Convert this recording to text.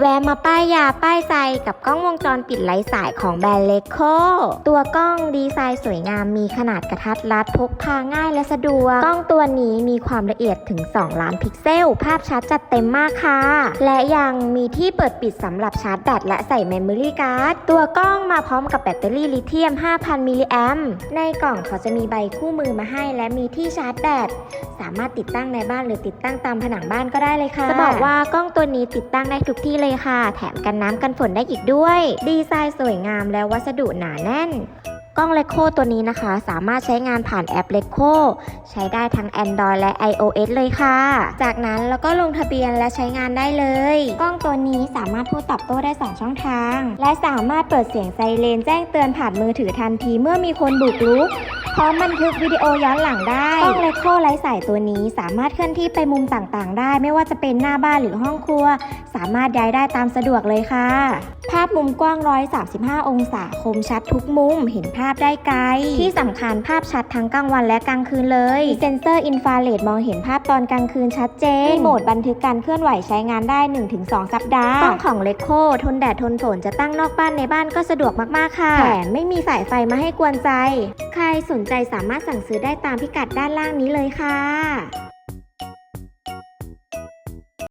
แวะมาป้ายยาป้ายใจกับกล้องวงจรปิดไร้สายของแบรนด์เลโคตัวกล้องดีไซน์สวยงามมีขนาดกระทัดรัดพกพาง่ายและสะดวก กล้องตัวนี้มีความละเอียดถึง 2 ล้านพิกเซล ภาพชัดจัดเต็มมากค่ะ และยังมีที่เปิดปิดสำหรับชาร์จแบตและใส่เมมโมรี่การ์ด ตัวกล้องมาพร้อมกับแบตเตอรี่ลิเธียม 5,000 มิลลิแอมในกล่องเขาจะมีใบคู่มือมาให้ และมีที่ชาร์จแบต สามารถติดตั้งในบ้านหรือติดตั้งตามผนังบ้านก็ได้เลยค่ะ จะบอกว่ากล้องตัวนี้ติดตั้งได้ทุกที่เลยค่ะ แถมกันน้ำกันฝนได้อีกด้วย ดีไซน์สวยงามและวัสดุหนาแน่นกล้องเลโคตัวนี้นะคะ สามารถใช้งานผ่านแอปเลโคใช้ได้ทั้ง Android และ iOS เลยค่ะ จากนั้นเราก็ลงทะเบียนและใช้งานได้เลย กล้องตัวนี้สามารถพูดตอบโต้ได้ 2 ช่องทาง และสามารถเปิดเสียงไซเรนแจ้งเตือนผ่านมือถือทันทีเมื่อมีคนบุกรุก พร้อมบันทึกวิดีโอย้อนหลังได้กล้องเลโคไร้สายตัวนี้ สามารถเคลื่อนที่ไปมุมต่างๆ ได้ ไม่ว่าจะเป็นหน้าบ้านหรือห้องครัว สามารถย้ายได้ตามสะดวกเลยค่ะ ภาพมุมกว้าง 135 องศาคมชัดทุกมุม เห็นภาพได้ไกล ที่สำคัญภาพชัดทั้งกลางวันและกลางคืนเลยมีเซ็นเซอร์อินฟราเรดมองเห็นภาพตอนกลางคืนชัดเจนมีโหมดบันทึกการเคลื่อนไหวใช้งานได้ 1-2 สัปดาห์กล้องของเลโคทนแดดทนฝนจะตั้งนอกบ้านในบ้านก็สะดวกมากๆค่ะแถมไม่มีสายไฟมาให้กวนใจ ใครสนใจสามารถสั่งซื้อได้ตามพิกัดด้านล่างนี้เลยค่ะ